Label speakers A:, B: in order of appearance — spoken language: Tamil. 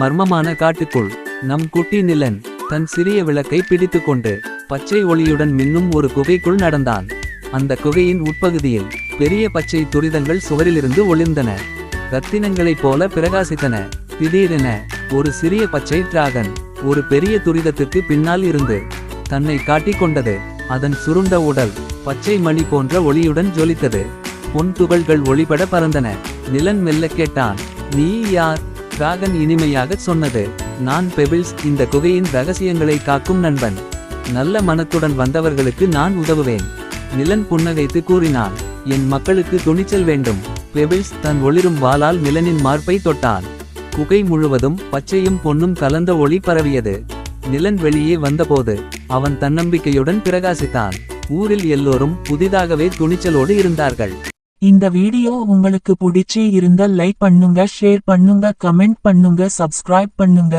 A: மர்மமான காட்டுக்குள் நம் குட்டி நிலன் தன் சிறிய விளக்கை பிடித்துக்கொண்டு பச்சை ஒளியுடன் மின்னும் ஒரு குகைக்குள் நடந்தான். அந்த குகையின் உட்பகுதியில் பெரிய பச்சை துரிதங்கள் சுவரிலிருந்து ஒளிர்ந்தன. ரத்தினங்களைப் போல பிரகாசித்தன. திடீரென ஒரு சிறிய பச்சை டிராகன் ஒரு பெரிய துரிதத்துக்கு பின்னால் இருந்து தன்னை காட்டிக் கொண்டது. அதன் சுருண்ட உடல் பச்சை மணி போன்ற ஒளியுடன் ஜொலித்தது. பொன் துகள்கள் ஒளிபட பறந்தன. நிலன் மெல்ல கேட்டான் நீ யார்? டிராகன் இனிமையாகச் சொன்னது. நான் பெபிள்ஸ் இந்த குகையின் ரகசியங்களை காக்கும் நண்பன். நல்ல மனத்துடன் வந்தவர்களுக்கு நான் உதவுவேன். நிலன் புன்னகைத்து கூறினான் என் மக்களுக்கு துணிச்சல் வேண்டும். பெபிள்ஸ் தன் ஒளிரும் வாளால் நிலனின் மார்பை தொட்டான் குகை முழுவதும் பச்சையும் பொன்னும் கலந்த ஒளி பரவியது. நிலன் வெளியே வந்தபோது அவன் தன்னம்பிக்கையுடன் பிரகாசித்தான் ஊரில் எல்லோரும் புதிதாகவே துணிச்சலோடு இருந்தார்கள்.
B: இந்த வீடியோ உங்களுக்கு பிடிச்சி இருந்தால் லைக் பண்ணுங்க ஷேர் பண்ணுங்க கமெண்ட் பண்ணுங்க சப்ஸ்கிரைப் பண்ணுங்க.